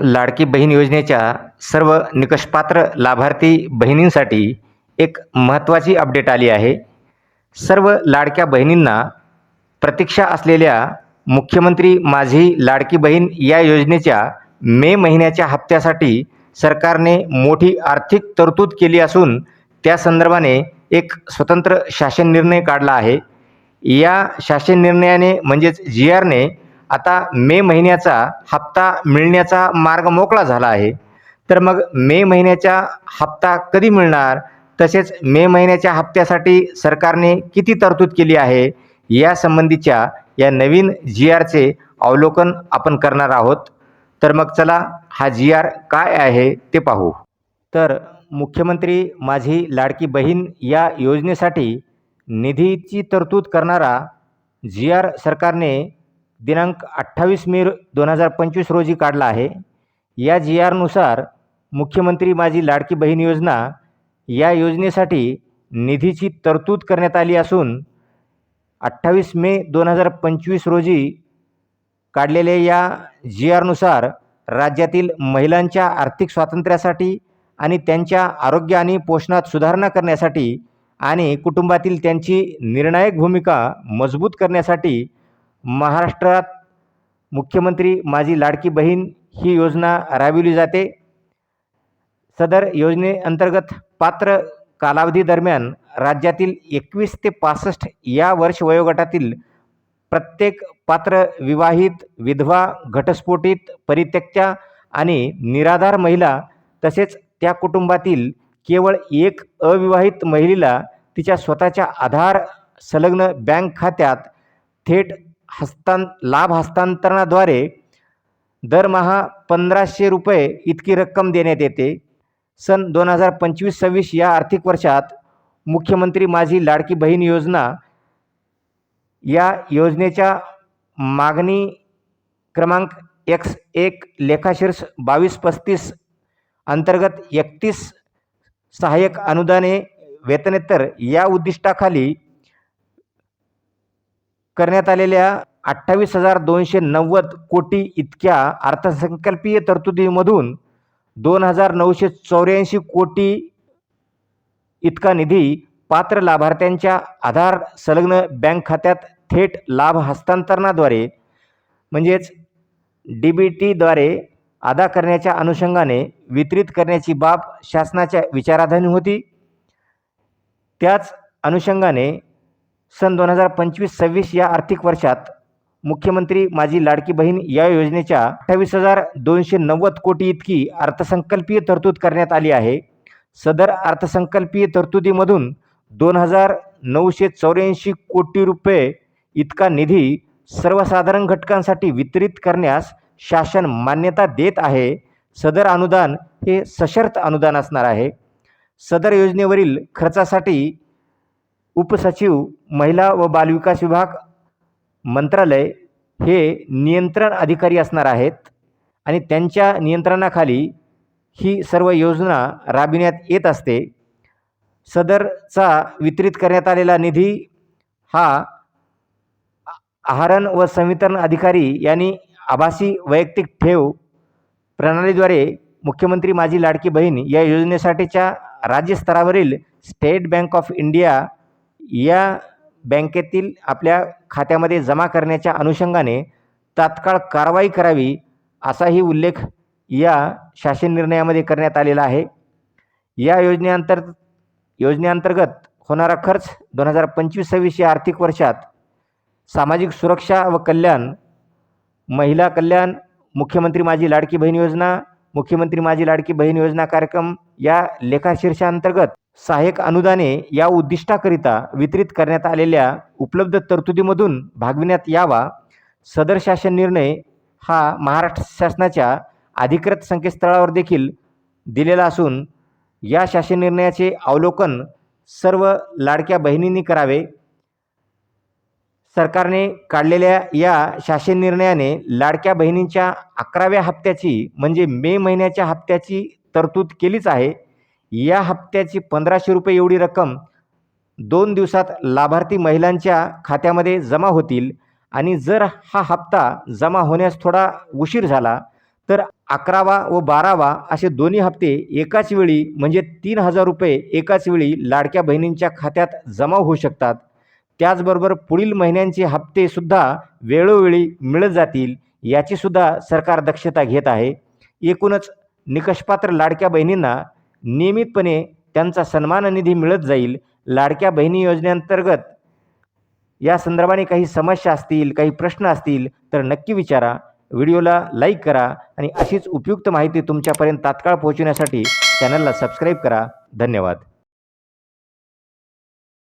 लाडकी बहीण योजनेच्या सर्व निकषपात्र लाभार्थी बहिणींसाठी एक महत्त्वाची अपडेट आली आहे. सर्व लाडक्या बहिणींना प्रतीक्षा असलेल्या मुख्यमंत्री माझी लाडकी बहीण या योजनेच्या मे महिन्याच्या हप्त्यासाठी सरकारने मोठी आर्थिक तरतूद केली असून त्या संदर्भाने एक स्वतंत्र शासन निर्णय काढला आहे. या शासन निर्णयाने म्हणजेच जी आरने आता मे महिन्याचा हप्ता मिळण्याचा मार्ग मोकळा झाला आहे. तर मग मे महिन्याचा हप्ता कधी मिळणार? तसेच मे महिन्याच्या हप्त्यासाठी सरकारने किती तरतूद केली आहे? यासंबंधीच्या या नवीन जी आरचे अवलोकन आपण करणार आहोत. तर मग चला हा जी आर काय आहे ते पाहू. तर मुख्यमंत्री माझी लाडकी बहीण या योजनेसाठी निधीची तरतूद करणारा जी आर सरकारने दिनांक अठ्ठावीस मे दोन हजार पंचवीस रोजी काढला आहे. या जी आरनुसार मुख्यमंत्री माझी लाडकी बहीण योजना या योजनेसाठी निधीची तरतूद करण्यात आली असून अठ्ठावीस मे दोन हजार पंचवीस रोजी काढलेल्या या जी आरनुसार राज्यातील महिलांच्या आर्थिक स्वातंत्र्यासाठी आणि त्यांच्या आरोग्य आणि पोषणात सुधारणा करण्यासाठी आणि कुटुंबातील त्यांची निर्णायक भूमिका मजबूत करण्यासाठी महाराष्ट्रात मुख्यमंत्री माझी लाडकी बहीण ही योजना राबविली जाते. सदर योजनेअंतर्गत पात्र कालावधीदरम्यान राज्यातील एकवीस ते पासष्ट या वर्ष वयोगटातील प्रत्येक पात्र विवाहित विधवा घटस्फोटित परित्यक्त्या आणि निराधार महिला तसेच त्या कुटुंबातील केवळ एक अविवाहित महिलेला तिच्या स्वतःच्या आधार संलग्न बँक खात्यात थेट हस्तां लाभ हस्तांतरणाद्वारे दरमहा पंधराशे रुपये इतकी रक्कम देण्यात येते. सन दोन हजार पंचवीस सव्वीस या आर्थिक वर्षात मुख्यमंत्री माझी लाडकी बहीण योजना या योजनेच्या मागणी क्रमांक एक्स एक लेखाशीर्ष बावीस पस्तीस अंतर्गत एकतीस सहाय्यक अनुदाने वेतनेतर या उद्दिष्टाखाली करण्यात आलेल्या अठ्ठावीस हजार दोनशे नव्वद कोटी इतक्या अर्थसंकल्पीय तरतुदीमधून दोन हजार नऊशे चौऱ्याऐंशी कोटी इतका निधी पात्र लाभार्थ्यांच्या आधार संलग्न बँक खात्यात थेट लाभ हस्तांतरणाद्वारे म्हणजेच डी बी टीद्वारे अदा करण्याच्या अनुषंगाने वितरित करण्याची बाब शासनाच्या विचाराधीन होती. त्याच अनुषंगाने सन दोन हजार पंचवीस सव्वीस या आर्थिक वर्षात मुख्यमंत्री माझी लाडकी बहीण या योजनेच्या अठ्ठावीस हजार दोनशे नव्वद कोटी इतकी अर्थसंकल्पीय तरतूद करण्यात आली आहे. सदर अर्थसंकल्पीय तरतुदीमधून दोन हजार नऊशे चौऱ्याऐंशी कोटी रुपये इतका निधी सर्वसाधारण घटकांसाठी वितरित करण्यास शासन मान्यता देत आहे. सदर अनुदान हे सशर्त अनुदान असणार आहे. सदर योजनेवरील खर्चासाठी उपसचिव महिला व बालविकास विभाग मंत्रालय हे नियंत्रण अधिकारी असणार आहेत आणि त्यांच्या नियंत्रणाखाली ही सर्व योजना राबविण्यात येत असते. सदरचा वितरित करण्यात आलेला निधी हा आहारण व संवितरण अधिकारी यांनी आभासी वैयक्तिक ठेव प्रणालीद्वारे मुख्यमंत्री माझी लाडकी बहीण या योजनेसाठीच्या राज्यस्तरावरील स्टेट बँक ऑफ इंडिया या बँकेतील आपल्या खात्यामध्ये जमा करण्याच्या अनुषंगाने तात्काळ कारवाई करावी असाही उल्लेख या शासन निर्णयामध्ये करण्यात आलेला आहे. या योजनेअंतर योजनेअंतर्गत होणारा खर्च दोन हजार पंचवीस सव्वीस या आर्थिक वर्षात सामाजिक सुरक्षा व कल्याण महिला कल्याण मुख्यमंत्री माझी लाडकी बहीण योजना मुख्यमंत्री माझी लाडकी बहीण योजना कार्यक्रम या लेखाशीर्षाअंतर्गत सहाय्यक अनुदाने या उद्दिष्टाकरिता वितरित करण्यात आलेल्या उपलब्ध तरतुदीमधून भागविण्यात यावा सदर शासन निर्णय हा महाराष्ट्र शासनाच्या अधिकृत संकेतस्थळावर देखील दिलेला असून या शासन निर्णयाचे अवलोकन सर्व लाडक्या बहिणींनी करावे. सरकारने काढलेल्या या शासन निर्णयाने लाडक्या बहिणींच्या अकराव्या हप्त्याची म्हणजे मे महिन्याच्या हप्त्याची तरतूद केलीच आहे. या हप्त्याची पंधराशे रुपये एवढी रक्कम दोन दिवसात लाभार्थी महिलांच्या खात्यामध्ये जमा होतील. आणि जर हा हप्ता जमा होण्यास थोडा उशीर झाला तर अकरावा व बारावा असे दोन्ही हप्ते एकाच वेळी म्हणजे तीन हजार रुपये एकाच वेळी लाडक्या बहिणींच्या खात्यात जमा होऊ शकतात. त्याचबरोबर पुढील महिन्यांचे हप्तेसुद्धा वेळोवेळी मिळत जातील याचीसुद्धा सरकार दक्षता घेत आहे. एकूणच निकषपात्र लाडक्या बहिणींना नियमितपणे त्यांचा सन्मान निधी मिळत जाईल. लाडक्या बहिणी योजनेअंतर्गत या संदर्भाने काही समस्या असतील काही प्रश्न असतील तर नक्की विचारा. व्हिडिओला लाईक करा आणि अशीच उपयुक्त माहिती तुमच्यापर्यंत तात्काळ पोहोचवण्यासाठी चॅनलला सबस्क्राईब करा. धन्यवाद.